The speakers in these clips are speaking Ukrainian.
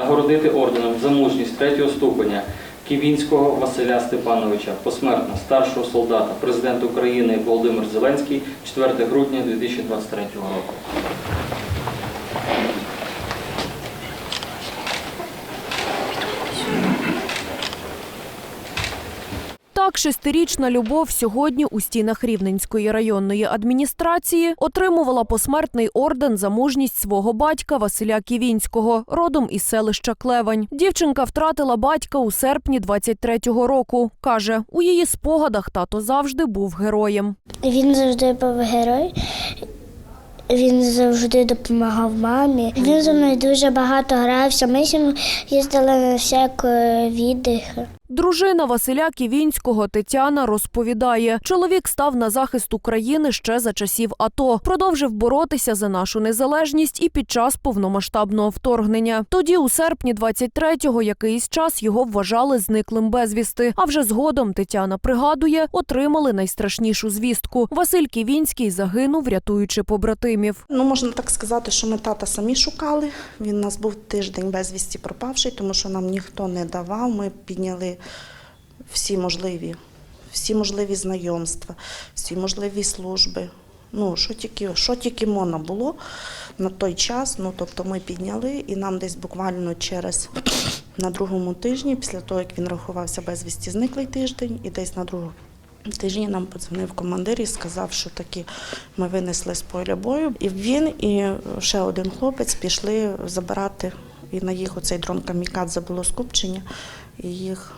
Нагородити орденом за мужність третього ступеня Ківінського Василя Степановича, посмертно старшого солдата, президент України Володимир Зеленський, 4 грудня 2023 року. Так, шестирічна Любов сьогодні у стінах Рівненської районної адміністрації отримувала посмертний орден за мужність свого батька Василя Ківінського, родом із селища Клевань. Дівчинка втратила батька у серпні 23-го року. Каже, у її спогадах тато завжди був героєм. Він завжди був герой. Він завжди допомагав мамі. Він зі мною дуже багато грався. Ми з ним їздили на всякі віддихи. Дружина Василя Ківінського Тетяна розповідає, чоловік став на захист України ще за часів АТО, продовжив боротися за нашу незалежність і під час повномасштабного вторгнення. Тоді, у серпні 23-го, якийсь час його вважали зниклим безвісти. А вже згодом Тетяна пригадує, отримали найстрашнішу звістку. Василь Ківінський загинув, рятуючи побратимів. Ну, можна так сказати, що ми тата самі шукали. Він у нас був тиждень безвісті пропавший, тому що нам ніхто не давав. Ми підняли всі можливі, всі можливі знайомства, всі можливі служби. Ну, що тільки, що тільки можна було на той час. Ну, тобто ми підняли, і нам десь буквально через на другому тижні, після того, як він рахувався безвісті, зниклий тиждень, і десь на другому тижні нам подзвонив командир і сказав, що таки ми винесли з поля бою. І він і ще один хлопець пішли забирати. І на їх оцей дрон камікадзе було скупчення, і їх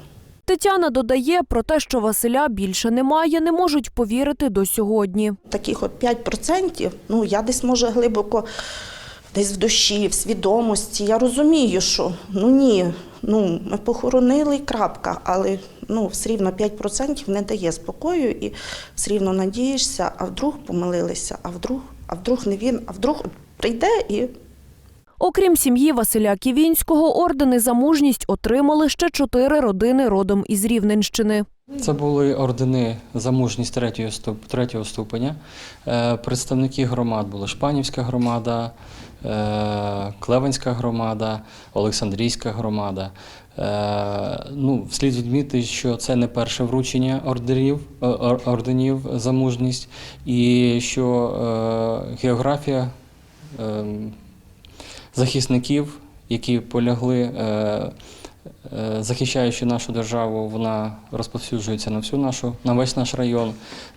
Тетяна додає про те, що Василя більше немає, не можуть повірити до сьогодні. таких от 5%, ну я десь може глибоко десь в душі, в свідомості. Я розумію, що ну ні, ну ми похоронили крапка, але ну все рівно 5% не дає спокою і все рівно надієшся, а вдруг помилилися, а вдруг, а вдруг не він, а вдруг прийде і Окрім сім'ї Василя Ківінського, ордени за мужність отримали ще чотири родини родом із Рівненщини. Це були ордени за мужність третього, ступ, третього ступеня. Е, представники громад були Шпанівська громада, е, Клевенська громада, Олександрійська громада. Е, ну, слід відмітити, що це не перше вручення ордерів, орденів за мужність, і що географія е, захисників, які полягли. Е, Е, захищаючи нашу державу, вона розповсюджується на всю нашу, на весь наш район.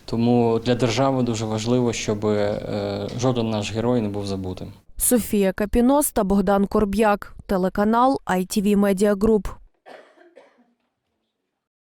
Тому для держави дуже важливо, щоб е, жоден наш герой не був забутим. Софія Капінос та Богдан Корб'як. Телеканал ITV Media Group.